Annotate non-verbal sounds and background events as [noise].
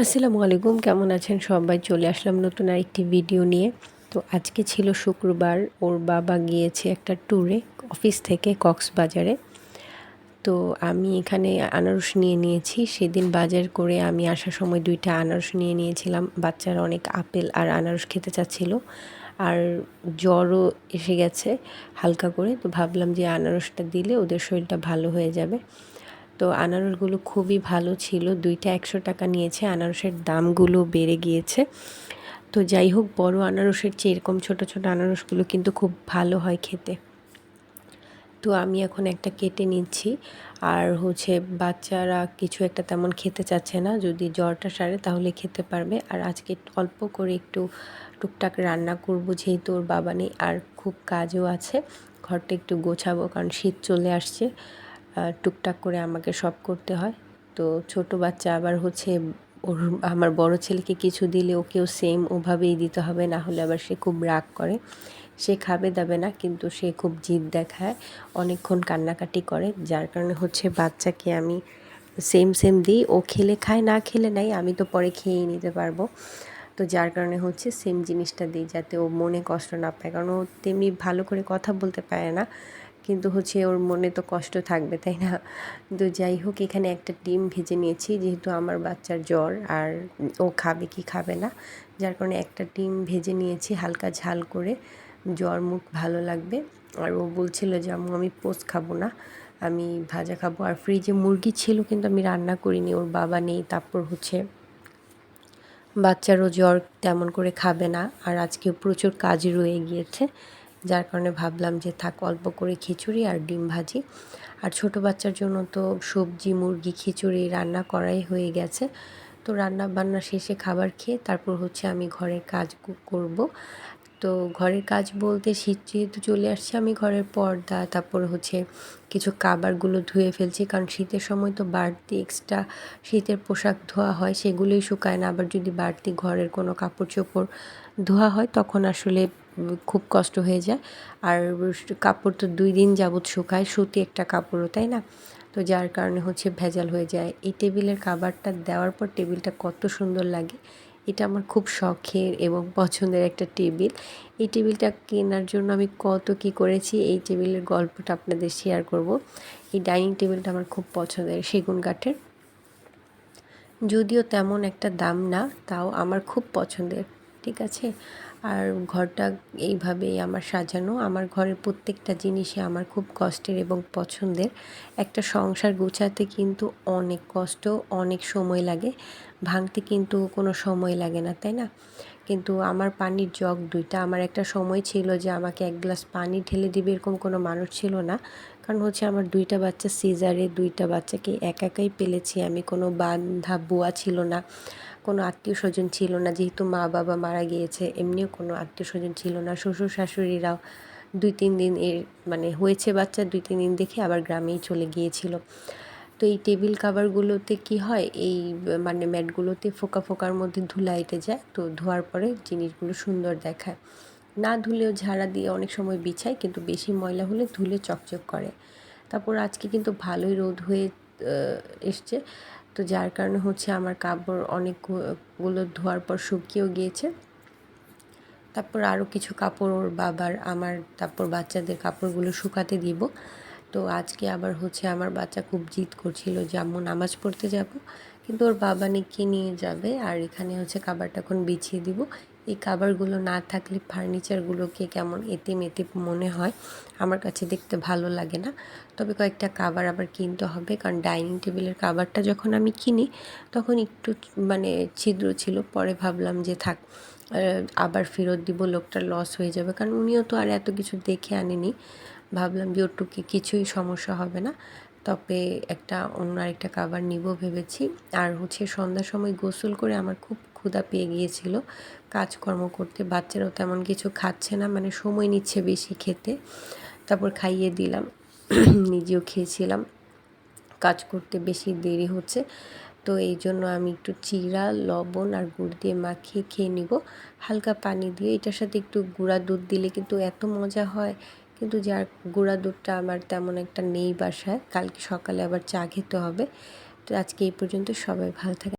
আসসালামু আলাইকুম, কেমন আছেন সবাই? চলে আসলাম নতুন আরেকটি ভিডিও নিয়ে। তো আজকে ছিল শুক্রবার, ওর বাবা গিয়েছে একটা ট্যুরে অফিস থেকে কক্সবাজারে। তো আমি এখানে আনারস নিয়ে নিয়েছি। সেদিন বাজার করে আমি আসার সময় দুইটা আনারস নিয়ে নিয়েছিলাম। বাচ্চারা অনেক আপেল আর আনারস খেতে চাচ্ছিল। আর জ্বরও এসে গেছে হালকা করে। তো ভাবলাম যে আনারসটা দিলে ওদের শরীরটা ভালো হয়ে যাবে। তো আনারসগুলো খুবই ভালো ছিল। দুইটা একশো টাকা নিয়েছে, আনারসের দামগুলো বেড়ে গিয়েছে। তো যাই হোক, বড় আনারসের চেয়ে এরকম ছোটো ছোটো আনারসগুলো কিন্তু খুব ভালো হয় খেতে। তো আমি এখন একটা কেটে নিচ্ছি। আর হচ্ছে বাচ্চারা কিছু একটা তেমন খেতে চাচ্ছে না। যদি জ্বরটা সারে তাহলে খেতে পারবে। আর আজকে অল্প করে একটু টুকটাক রান্না করব যেহেতু ওর বাবা নেই। আর খুব কাজও আছে। ঘরটা একটু গোছাবো কারণ শীত চলে আসছে। টুকটাক করে আমাকে সব করতে হয়। তো ছোট বাচ্চা আবার হচ্ছে ওর, আমার বড় ছেলেকে কিছু দিলে ওকেও সেম ওভাবেই দিতে হবে, না হলে আবার সে খুব রাগ করে। সে খাবে দাবে না, কিন্তু সে খুব জিদ দেখায়, অনেকক্ষণ কান্নাকাটি করে। যার কারণে হচ্ছে বাচ্চাকে আমি সেম সেম দিই। ও খেলে খায়, না খেলে নাই, আমি তো পরে খেয়েই নিতে পারব। তো যার কারণে হচ্ছে সেম জিনিসটা দিই, যাতে ও মনে কষ্ট না পায়। কারণ ও তেমনি ভালো করে কথা বলতে পারে না। কিন্তু হচ্ছে ওর মনে তো কষ্ট থাকবে, তাই না? তো যাই হোক, এখানে একটা ডিম ভেজে নিয়েছি, যেহেতু আমার বাচ্চার জ্বর আর ও খাবে কি খাবে না। যার কারণে একটা ডিম ভেজে নিয়েছি, হালকা ঝাল করে, জ্বর মুখ ভালো লাগবে। আর ও বলছিল যে আমি পোস্ট খাব না, আমি ভাজা খাব। আর ফ্রিজে মুরগি ছিল, কিন্তু আমি রান্না করিনি, ওর বাবা নেই, তারপর হচ্ছে বাচ্চারও জ্বর তেমন করে খাবে না। আর আজকে প্রচুর কাজ রয়ে গিয়েছে যার কারণে ভাবলাম যে থাক, অল্প করে খিচুড়ি আর ডিম ভাজি। আর ছোট বাচ্চার জন্য তো সবজি, মুরগি খিচুড়ি রান্না করাই হয়ে গেছে। তো রান্না বান্না শেষে খাবার খেয়ে তারপর হচ্ছে আমি ঘরের কাজ করব। তো ঘরের কাজ বলতে শীত যেহেতু চলে আসছে, আমি ঘরের পর্দা, তারপর হচ্ছে কিছু কাবারগুলো ধুয়ে ফেলছি। কারণ শীতের সময় তো বাড়তি এক্সট্রা শীতের পোশাক ধোয়া হয়, সেগুলোই শুকায় না। আবার যদি বাড়তি ঘরের কোনো কাপড় চোপড় ধোয়া হয়, তখন আসলে খুব কষ্ট হয়ে যায়। আর কাপড় তো দুই দিন যাবৎ শুকায়, সুতি একটা কাপড়ও, তাই না? তো যার কারণে হচ্ছে ভেজাল হয়ে যায়। এই টেবিলের খাবারটা দেওয়ার পর টেবিলটা কত সুন্দর লাগে, এটা আমার খুব শখের এবং পছন্দের একটা টেবিল। এই টেবিলটা কেনার জন্য আমি কত কি করেছি, এই টেবিলের গল্পটা আপনাদের শেয়ার করব। এই ডাইনিং টেবিলটা আমার খুব পছন্দের, সেগুন কাঠের। যদিও তেমন একটা দাম না, তাও আমার খুব পছন্দের। ঠিক আছে? আর ঘরটা এইভাবেই আমার সাজানো। আমার ঘরের প্রত্যেকটা জিনিসই আমার খুব কষ্টের এবং পছন্দের। একটা সংসার গোছাতে কিন্তু অনেক কষ্ট, অনেক সময় লাগে। ভাঙতে কিন্তু কোনো সময় লাগে না, তাই না? কিন্তু আমার পানির জগ দুইটা। আমার একটা সময় ছিল যে আমাকে এক গ্লাস পানি ঢেলে দিবে এরকম কোনো মানুষ ছিল না। কারণ হচ্ছে আমার দুইটা বাচ্চা, সিজারে দুইটা বাচ্চাকে একা একাই পেলেছি। আমি কোনো বান্ধা বুয়া ছিল না। কোনো আত্মীয় স্বজন ছিল না। যেহেতু মা বাবা মারা গিয়েছে, এমনিও কোনো আত্মীয় স্বজন ছিল না। শ্বশুর শাশুড়িরাও দুই তিন দিন এর মানে হয়েছে বাচ্চা, দুই তিন দিন দেখে আবার গ্রামেই চলে গিয়েছিল। তো এই টেবিল কাভারগুলোতে কি হয়? এই মানে ম্যাটগুলোতে ফোকা ফোকার মধ্যে ধুলা এঁটে যায়, তো ধোয়ার পরে জিনিসগুলো সুন্দর দেখায়। না ধুলেও ঝাড়া দিয়ে অনেক সময় বিছায়, কিন্তু বেশি ময়লা হলে ধুলে চকচক করে। তারপর আজকে কিন্তু ভালোই রোদ হয়ে এসছে। তো যার কারণে হচ্ছে আমার কাপড় অনেকগুলো ধোয়ার পর শুকিয়েও গিয়েছে। তারপর আরও কিছু কাপড় ওর বাবার, আমার, তারপর বাচ্চাদের কাপড়গুলো শুকাতে দিব। তো আজকে আবার হচ্ছে আমার বাচ্চা খুব জিদ করছিল যে, আম্মু, নামাজ পড়তে যাব। কিন্তু ওর বাবা নিয়ে নিয়ে যাবে আর এখানে হচ্ছে খাবারটা এখন বিছিয়ে দিব। এই কাবারগুলো না থাকলে ফার্নিচারগুলোকে কেমন এতে মেতে মনে হয়, আমার কাছে দেখতে ভালো লাগে না। তবে কয়েকটা কাবার আবার কিনতে হবে, কারণ ডাইনিং টেবিলের কাবারটা যখন আমি কিনি, তখন একটু মানে ছিদ্র ছিল, পরে ভাবলাম যে থাক আবার ফেরত দিব, লোকটা লস হয়ে যাবে, কারণ উনিও তো আর এত কিছু দেখে আনেনি। ভাবলাম যে ওটুকি কিছুই সমস্যা হবে না, তবে একটা অন্য আরেকটা কাবার নিব ভেবেছি। আর হচ্ছে সন্ধ্যার সময় গোসল করে আমার খুব ক্ষুধা পেয়ে গিয়েছিল। কাজকর্ম করতে, বাচ্চারাও তেমন কিছু খাচ্ছে না মানে সময় নিচ্ছে বেশি খেতে। তারপর খাইয়ে দিলাম, [clears throat] নিজেও খেয়েছিলাম। কাজ করতে বেশি দেরি হচ্ছে, তো এই জন্য আমি একটু চিরা, লবণ আর গুড় দিয়ে মাখিয়ে খেয়ে নিব। হালকা পানি দিয়ে, এটার সাথে একটু গুঁড়া দুধ দিলে কিন্তু এত মজা হয়। কিন্তু যার গুঁড়া দুধটা আমার তেমন একটা নেই বাসায়, কালকে সকালে আবার চা খেতে হবে। তো আজকে এই পর্যন্ত সবাই ভালো থাকে